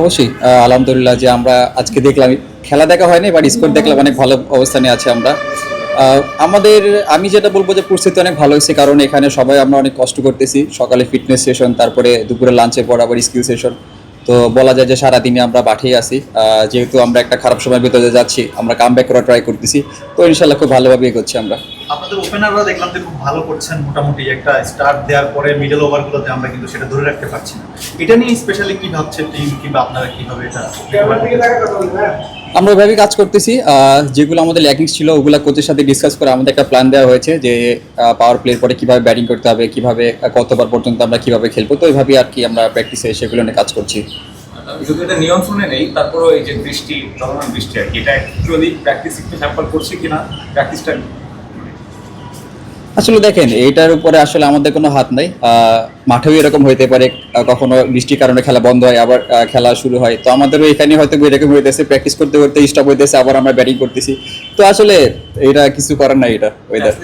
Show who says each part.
Speaker 1: অবশ্যই। আলহামদুলিল্লাহ যে আমরা আজকে দেখলাম, খেলা দেখা হয়নি বাট স্কোর দেখলাম, অনেক ভালো অবস্থানে আছে আমরা। আমাদের, আমি যেটা বলব যে পরিস্থিতি অনেক ভালো হয়েছে, কারণ এখানে সবাই আমরা অনেক কষ্ট করতেছি। সকালে ফিটনেস সেশন তারপরে দুপুরে লাঞ্চে পর আবার স্কিল সেশন তো বলা যায় যে সারাদিনে আমরা মাঠেই আছি। যেহেতু আমরা একটা খারাপ সময়ের ভিতরে যাচ্ছি, আমরা কাম ব্যাক করার ট্রাই করতেছি। তো ইনশাল্লাহ খুব ভালোভাবে এগোচ্ছি আমরা।
Speaker 2: আপনাদের ওপেনাররা দেখলাম যে খুব ভালো করছেন মোটামুটি একটা স্টার্ট দেওয়ার পরে মিডল ওভারগুলোতে আমরা কিন্তু সেটা ধরে রাখতে পারছি না। এটা নিয়ে স্পেশালি কি ভাবছে টিম কিংবা আপনারা কীভাবে এটা
Speaker 1: আমরা ওইভাবেই কাজ করতেছি যেগুলো আমাদের ল্যাকিংস ছিল, ওগুলো কোচের সাথে ডিসকাস করে আমাদের একটা প্ল্যান দেওয়া হয়েছে যে পাওয়ার প্লের পরে কীভাবে ব্যাটিং করতে হবে, কীভাবে কতবার পর্যন্ত আমরা কীভাবে খেলব, তো ওইভাবেই আর কি আমরা প্র্যাকটিসে সেগুলো নিয়ে কাজ করছি।
Speaker 3: যদি এটা নিয়ন্ত্রণে নেই, তারপরেও এই যে বৃষ্টি, চলমান বৃষ্টি আর কি, এটা অ্যাকচুয়ালি প্র্যাকটিস একটু করছে কিনা প্র্যাকটিসটা
Speaker 1: আসলে দেখেন এটার উপরে আসলে আমাদের কোনো হাত নাই। মাঠেও এরকম হইতে পারে কখনো বৃষ্টির কারণে খেলা বন্ধ হয়, আবার খেলা শুরু হয়। তো আমাদেরও এখানে হয়তো এরকম হইতেছে প্র্যাকটিস করতে করতে স্টপ হইতেছে, আবার আমরা ব্যাটিং করতেছি। তো আসলে এটা কিছু করার নাই এটা ওয়েদার